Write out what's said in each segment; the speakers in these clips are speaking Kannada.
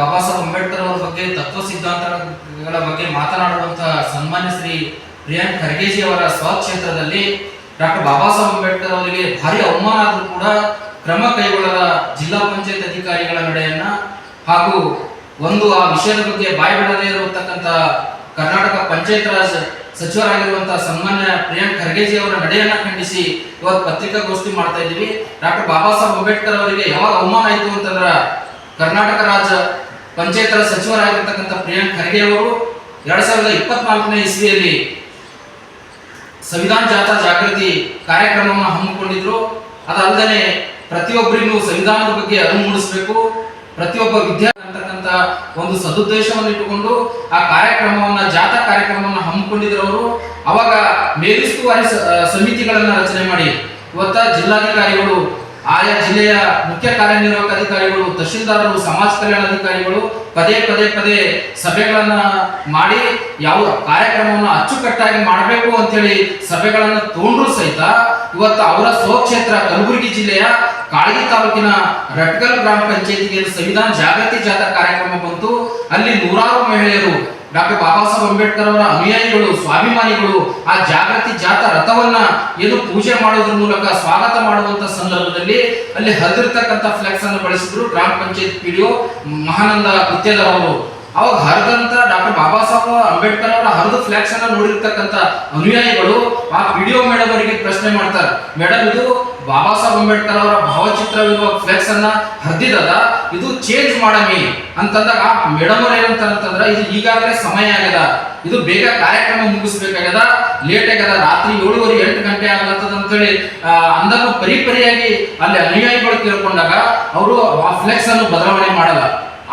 ಬಾಬಾ ಸಾಹೇಬ್ ಅಂಬೇಡ್ಕರ್ ಅವರ ಬಗ್ಗೆ, ತತ್ವ ಸಿದ್ಧಾಂತಗಳ ಬಗ್ಗೆ ಮಾತನಾಡುವಂತಹ ಸನ್ಮಾನ್ಯ ಶ್ರೀ ಪ್ರಿಯಾಂಕ್ ಖರ್ಗೆಜಿ ಅವರ ಸ್ವಕ್ಷೇತ್ರದಲ್ಲಿ ಡಾಕ್ಟರ್ ಬಾಬಾ ಸಾಹೇಬ್ ಅಂಬೇಡ್ಕರ್ ಅವರಿಗೆ ಭಾರಿ ಅವಮಾನ ಆದರೂ ಕೂಡ ಕ್ರಮ ಕೈಗೊಳ್ಳದ ಜಿಲ್ಲಾ ಪಂಚಾಯತ್ ಅಧಿಕಾರಿಗಳ ನಡೆಯನ್ನ ಹಾಗೂ ಒಂದು ಆ ವಿಷಯದ ಬಗ್ಗೆ ಬಾಯ್ಬಿಡದೇ ಇರತಕ್ಕಂತಹ ಕರ್ನಾಟಕ ಪಂಚಾಯತ್ ರಾಜ್ ಸಚಿವರಾಗಿರುವಂತಹ ಸನ್ಮಾನ್ಯ ಪ್ರಿಯಾಂಕ್ ಖರ್ಗೆಜಿ ಅವರ ನಡೆಯನ್ನ ಖಂಡಿಸಿ ಇವತ್ತು ಪತ್ರಿಕಾಗೋಷ್ಠಿ ಮಾಡ್ತಾ ಇದ್ದೀವಿ. ಡಾಕ್ಟರ್ ಬಾಬಾ ಸಾಹೇಬ್ ಅಂಬೇಡ್ಕರ್ ಅವರಿಗೆ ಯಾವಾಗ ಅವಮಾನ ಆಯಿತು ಅಂತಂದ್ರ ಕರ್ನಾಟಕ ರಾಜ್ಯ ಪಂಚಾಯತ್ ರಾಜ್ ಸಚಿವರಾಗಿರ್ತಕ್ಕಂಥ ಪ್ರಿಯಾಂಕ್ ಖರ್ಗೆ ಅವರು ಎರಡ್ ಸಾವಿರದ ಇಪ್ಪತ್ನಾಲ್ಕನೇ ಇಸ್ವಿಯಲ್ಲಿ ಸಂವಿಧಾನ ಜಾಥಾ ಜಾಗೃತಿ ಕಾರ್ಯಕ್ರಮವನ್ನು ಹಮ್ಮಿಕೊಂಡಿದ್ರು. ಅದಲ್ಲದೆ ಪ್ರತಿಯೊಬ್ಬರಿಗೂ ಸಂವಿಧಾನದ ಬಗ್ಗೆ ಅರಿವು ಮೂಡಿಸಬೇಕು. ಪ್ರತಿಯೊಬ್ಬ ವಿದ್ಯಾರ್ಥಿ ಅಂತಕ್ಕಂಥ ಒಂದು ಸದುದ್ದೇಶವನ್ನು ಇಟ್ಟುಕೊಂಡು ಆ ಕಾರ್ಯಕ್ರಮವನ್ನ, ಜಾಥಾ ಕಾರ್ಯಕ್ರಮವನ್ನು ಹಮ್ಮಿಕೊಂಡಿದ್ರು ಅವರು. ಅವಾಗ ಮೇಲುಸ್ತುವಾರಿ ಸಮಿತಿಗಳನ್ನ ರಚನೆ ಮಾಡಿ ಇವತ್ತ ಜಿಲ್ಲಾಧಿಕಾರಿಗಳು ಆಯಾ ಜಿಲ್ಲೆಯ ಮುಖ್ಯ ಕಾರ್ಯನಿರ್ವಾಹಕ ಅಧಿಕಾರಿಗಳು, ತಹಶೀಲ್ದಾರರು, ಸಮಾಜ ಕಲ್ಯಾಣ ಅಧಿಕಾರಿಗಳು ಪದೇ ಪದೇ ಪದೇ ಸಭೆಗಳನ್ನ ಮಾಡಿ ಯಾವ ಕಾರ್ಯಕ್ರಮವನ್ನು ಅಚ್ಚುಕಟ್ಟಾಗಿ ಮಾಡಬೇಕು ಅಂತೇಳಿ ಸಭೆಗಳನ್ನು ತಗೊಂಡ್ರು ಸಹಿತ ಇವತ್ತು ಅವರ ಸ್ವಕ್ಷೇತ್ರ ಕಲಬುರಗಿ ಜಿಲ್ಲೆಯ ಕಾಳಗಿ ತಾಲೂಕಿನ ರಟ್ಗಲ್ ಗ್ರಾಮ ಪಂಚಾಯತಿಗೆ ಸಂವಿಧಾನ ಜಾಗೃತಿ ಜಾಥಾ ಕಾರ್ಯಕ್ರಮ ಡಾಕ್ಟರ್ ಬಾಬಾ ಸಾಹೇಬ್ ಅಂಬೇಡ್ಕರ್ ಅವರ ಅನುಯಾಯಿಗಳು, ಸ್ವಾಭಿಮಾನಿಗಳು ಆ ಜಾಗೃತಿ ಜಾಥಾ ರಥವನ್ನ ಏನು ಪೂಜೆ ಮಾಡೋದ್ರ ಮೂಲಕ ಸ್ವಾಗತ ಮಾಡುವಂತ ಸಂದರ್ಭದಲ್ಲಿ ಅಲ್ಲಿ ಹರಿದಿರ್ತಕ್ಕಂಥ ಫ್ಲೆಕ್ಸ್ ಅನ್ನು ಬಳಸಿದ್ರು ಗ್ರಾಮ ಪಂಚಾಯತ್ ಪಿಡಿಒ ಮಹಾನಂದ ಗುತ್ತೇದಾರ್ ಅವರು. ಅವಾಗ ಹರಿದಂತ ಡಾಕ್ಟರ್ ಬಾಬಾ ಸಾಹೇಬ್ ಅಂಬೇಡ್ಕರ್ ಅವರ ಹರಿದ ಫ್ಲಾಕ್ಸ್ ಅನ್ನ ನೋಡಿರ್ತಕ್ಕಂಥ ಅನುಯಾಯಿಗಳು ಆ ಪಿಡಿಒ ಮೇಡಮ್ ಅವರಿಗೆ ಪ್ರಶ್ನೆ ಮಾಡ್ತಾರೆ. ಮೇಡಮ್ ಇದು ಬಾಬಾ ಸಾಹೇಬ್ ಅಂಬೇಡ್ಕರ್ ಅವರ ಭಾವಚಿತ್ರವಿರುವ ಫ್ಲೆಕ್ಸ್ ಅನ್ನ ಹರಿದಿದದ, ಇದು ಚೇಂಜ್ ಮಾಡಮಿ ಅಂತಂದಾಗ ಮೇಡಮ್ ಅವ್ರು ಏನಂತಾರ ಅಂತಂದ್ರ ಇದು ಈಗಾಗಲೇ ಸಮಯ ಆಗದ ಇದು ಬೇಗ ಕಾರ್ಯಕ್ರಮ ಮುಗಿಸ್ಬೇಕಾಗ್ಯದ. ಲೇಟ್ ಆಗ್ಯದ. ರಾತ್ರಿ ಏಳುವರೆ ಎಂಟು ಗಂಟೆ ಆಗತ್ತದ ಅಂತೇಳಿ ಅಂದನ್ನು ಪರಿಪರಿಯಾಗಿ ಅಲ್ಲಿ ಅನುಯಾಯಿಗಳು ತಿಳ್ಕೊಂಡಾಗ, ಅವರು ಆ ಫ್ಲೆಕ್ಸ್ ಅನ್ನು ಬದಲಾವಣೆ ಮಾಡಲ್ಲ.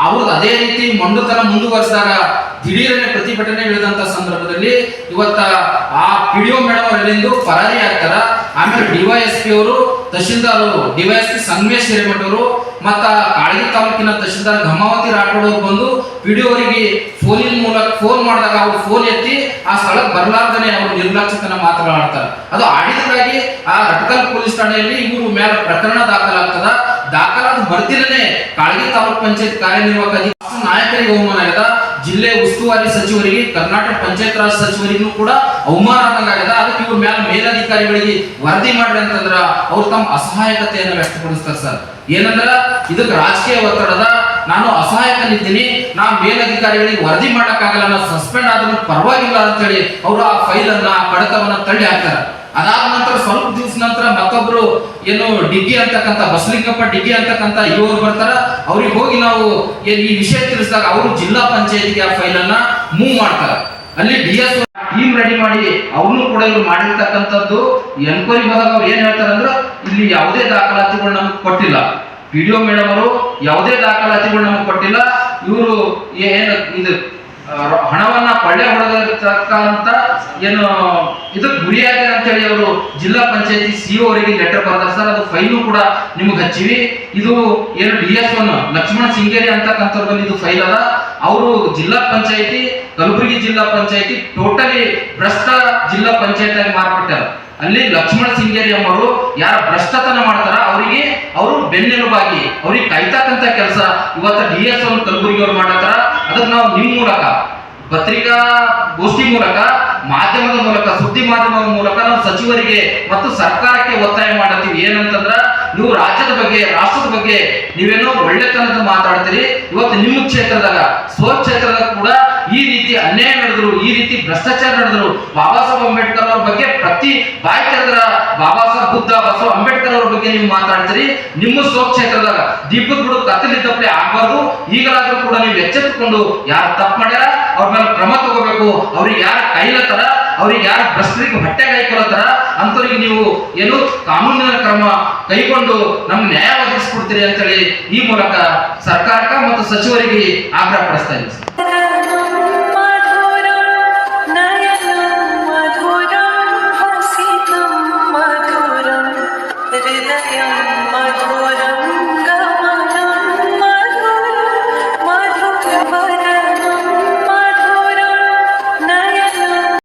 ಅವ್ರದ್ದು ಅದೇ ರೀತಿ ಮೊಂಡುತನ ಮುಂದುವರಿಸಿದಾಗ ದಿಢೀರನೆ ಪ್ರತಿಭಟನೆ ಇಳಿದಂತ ಸಂದರ್ಭದಲ್ಲಿ ಇವತ್ತ ಆ ಪಿಡಿಒ ಮೇಡಮ್ ಅವರೆಲ್ಲಿಂದು ಪರಾರಿ ಆಗ್ತಾರ. ಆಮೇಲೆ ಡಿವೈಎಸ್ಪಿ ಅವರು ತಹಶೀಲ್ದಾರ್ ಅವರು ಡಿವೈಎಸ್ಪಿ ಸಂಗಮೇಶ್ ಹಿರೇಮಠ ಅವರು ಮತ್ತ ಕಾಳಗಿ ತಾಲೂಕಿನ ತಹಶೀಲ್ದಾರ್ ಘಮಾವತಿ ರಾಠೋಡ್ ಅವರು ಬಂದು ಪಿಡಿಒ ಅವರಿಗೆ ಫೋನಿನ ಮೂಲಕ ಫೋನ್ ಮಾಡಿದಾಗ ಅವ್ರು ಫೋನ್ ಎತ್ತಿ ಆ ಸ್ಥಳಕ್ಕೆ ಬರಲಾರ್ದನೆ ಅವರು ನಿರ್ಲಕ್ಷ್ಯತನ ಮಾತನಾಡ್ತಾರೆ ಅದು ಆಡಿದಾಗಿ ಆ ರಟ್ಕಲ್ ಪೊಲೀಸ್ ಠಾಣೆಯಲ್ಲಿ ಇವರು ಮೇಲೆ ಪ್ರಕರಣ ದಾಖಲಾಗ್ತದ. ದಾಖಲಾದ ಮರುದಿನನೇ ಕಾಳಗಿ ತಾಲೂಕ್ ಪಂಚಾಯತ್ ಕಾರ್ಯನಿರ್ವಾಹಕ ಅಧಿಕಾರಿ ನಾಯಕರಿಗೆ ಅವಮಾನ ಆಗದ ಜಿಲ್ಲೆ ಉಸ್ತುವಾರಿ ಸಚಿವರಿಗೆ, ಕರ್ನಾಟಕ ಪಂಚಾಯತ್ ರಾಜ್ ಸಚಿವರಿಗೂ ಕೂಡ ಅವಮಾನ ಆದಂಗಾಗದ ಅದಕ್ಕೆ ಇವ್ರ ಮೇಲೆ ಮೇಲಧಿಕಾರಿಗಳಿಗೆ ವರದಿ ಮಾಡ್ರಿ ಅಂತಂದ್ರ ಅವ್ರು ತಮ್ಮ ಅಸಹಾಯಕತೆಯನ್ನು ವ್ಯಕ್ತಪಡಿಸ್ತಾರೆ ಸರ್. ಏನಂದ್ರ ಇದಕ್ಕೆ ರಾಜಕೀಯ ಒತ್ತಡದ ನಾನು ಅಸಹಾಯಕನಿದ್ದೀನಿ. ನಾ ಮೇಲಧಿಕಾರಿಗಳಿಗೆ ವರದಿ ಮಾಡಕ್ಕಾಗಲ್ಲ. ನಾನು ಸಸ್ಪೆಂಡ್ ಆದ್ರೂ ಪರವಾಗಿಲ್ಲ ಅಂತೇಳಿ ಅವರು ಆ ಫೈಲ್ ಅನ್ನ ಕಡತವನ್ನ ತಳ್ಳಿ ಹಾಕ್ತಾರೆ. ಅದಾದ ನಂತರ ಸ್ವಲ್ಪ ದಿವಸ ನಂತರ ಮತ್ತೊಬ್ರು ಏನು ಡಿಗ್ಗಿ ಅಂತಕ್ಕಂಥ ಬಸಲಿಂಗಪ್ಪ ಡಿಗ್ಗಿ ಅಂತಕ್ಕಂಥ ಇವರು ಬರ್ತಾರ. ಅವ್ರಿಗೆ ಹೋಗಿ ನಾವು ಏನು ಈ ವಿಷಯ ತಿಳಿಸಿದಾಗ ಅವರು ಜಿಲ್ಲಾ ಪಂಚಾಯತಿಗೆ ಆ ಫೈಲ್ ಅನ್ನ ಮೂವ್ ಮಾಡ್ತಾರ. ಅಲ್ಲಿ ಡಿ ಎಸ್ ಟೀಮ್ ರೆಡಿ ಮಾಡಿ ಅವನು ಕೂಡ ಇವ್ರು ಮಾಡಿರ್ತಕ್ಕಂಥದ್ದು. ಎನ್ಕ್ವೈರಿ ಬಂದಾಗ ಅವ್ರು ಏನ್ ಹೇಳ್ತಾರೆ ಅಂದ್ರೆ ಇಲ್ಲಿ ಯಾವುದೇ ದಾಖಲಾತಿಗಳು ನಮ್ಗೆ ಕೊಟ್ಟಿಲ್ಲ. ಪಿಡಿಒ ಮೇಡಮ್ ಅವರು ಯಾವುದೇ ದಾಖಲಾತಿಗಳು ನಮ್ಗೆ ಕೊಟ್ಟಿಲ್ಲ. ಇವರು ಏನು ಇದು ಹಣವನ್ನ ಕೊಳ್ಳೆ ಹೊಡೆದಿರ್ತಕ್ಕಂಥ ಏನು ಇದು ಗುರಿಯಾಗಿದೆ ಅಂತ ಹೇಳಿ ಅವರು ಜಿಲ್ಲಾ ಪಂಚಾಯತಿ ಸಿಒ ಅವರಿಗೆ ಲೆಟರ್ ಬರ್ತಾರೆ ಸರ್, ಅದು ಫೈಲು ಕೂಡ ನಿಮಗೆ ಹಚ್ಚಿವಿ. ಇದು ಏನು D S one Lakshmana Singeri ಅಂತಕ್ಕಂಥದ್ದು ಇದು ಫೈಲ್ ಅದ. ಅವರು ಜಿಲ್ಲಾ ಪಂಚಾಯತಿ, ಕಲಬುರಗಿ ಜಿಲ್ಲಾ ಪಂಚಾಯತಿ ಟೋಟಲಿ ಭ್ರಷ್ಟ ಜಿಲ್ಲಾ ಪಂಚಾಯತ್ ಆಗಿ ಮಾರ್ಪಟ್ಟಾರ ಅಲ್ಲಿ ಲಕ್ಷ್ಮಣ ಸಿಂಗೇರಿ ಎಂಬರು ಯಾರ ಭ್ರಷ್ಟತನ ಮಾಡ್ತಾರ, ಅವರಿಗೆ ಅವರು ಬೆನ್ನೆಲುಬಾಗಿ, ಅವ್ರಿಗೆ ಕಾಯ್ತಕ್ಕಂಥ ಕೆಲಸ ಇವತ್ತ ಡಿ ಎಸ್ ಒನ್ ಕಲಬುರಗಿ ಅವ್ರು ಮಾಡತ್ತಾರ. ಅದಕ್ಕೆ ನಾವು ನಿಮ್ಮ ಮೂಲಕ, ಪತ್ರಿಕಾ ಗೋಷ್ಠಿ ಮೂಲಕ, ಮಾಧ್ಯಮದ ಮೂಲಕ, ಸುದ್ದಿ ಮಾಧ್ಯಮದ ಮೂಲಕ ನಾವು ಸಚಿವರಿಗೆ ಮತ್ತು ಸರ್ಕಾರಕ್ಕೆ ಒತ್ತಾಯ ಮಾಡತ್ತೀವಿ. ಏನಂತಂದ್ರ, ನೀವು ರಾಜ್ಯದ ಬಗ್ಗೆ, ರಾಷ್ಟ್ರದ ಬಗ್ಗೆ ನೀವೇನೋ ಒಳ್ಳೆತನದ ಮಾತಾಡ್ತೀರಿ. ಇವತ್ತು ನಿಮ್ಮ ಕ್ಷೇತ್ರದಾಗ ಸ್ವಕ್ಷೇತ್ರದ ಕೂಡ ಈ ರೀತಿ ಅನ್ಯಾಯ ನಡೆದ್ರು, ಈ ರೀತಿ ಭ್ರಷ್ಟಾಚಾರ ನಡೆದ್ರು ಬಾಬಾ ಸಾಹೇಬ್ ಅಂಬೇಡ್ಕರ್ ಅವ್ರ ಬಗ್ಗೆ ಪ್ರತಿ ಬಾಯಿ ತೆರೆದ್ರ ಬಾಬಾ ಸಾಹೇಬ್ ಬುದ್ಧ ಬಸವ ಅಂಬೇಡ್ಕರ್ ಅವ್ರ ಬಗ್ಗೆ ನೀವು ಮಾತಾಡ್ತೀರಿ. ನಿಮ್ಮ ಸ್ವಕ್ಷೇತ್ರದಾಗ ದೀಪದ ಬಿಡು ಈಗಲಾದ್ರೂ ಕೂಡ ನೀವು ಎಚ್ಚೆತ್ತುಕೊಂಡು ಯಾರು ತಪ್ಪು ಮಾಡ್ಯಾರ, ಅವ್ರ ಮೇಲೆ ಕ್ರಮ ತಗೋಬೇಕು, ಅವ್ರಿಗೆ ಯಾರು ಕೈಲತ್ತಾರ ಅವ್ರಿಗೆ ಯಾರು ಭ್ರಷ್ಟರಿಗೆ ಹೊಟ್ಟೆ ಕೈಕೊಳತ್ತಾರ ಅಂತವ್ರಿಗೆ ನೀವು ಏನು ಕಾನೂನಿನ ಕ್ರಮ ಕೈಗೊಂಡು ನಮ್ಗೆ ನ್ಯಾಯ ಒದಗಿಸ್ಕೊಡ್ತೀರಿ ಅಂತೇಳಿ ಈ ಮೂಲಕ ಸರ್ಕಾರಕ್ಕ ಮತ್ತು ಸಚಿವರಿಗೆ ಆಗ್ರಹ ಪಡಿಸ್ತಾ ಇದ್ದೀನಿ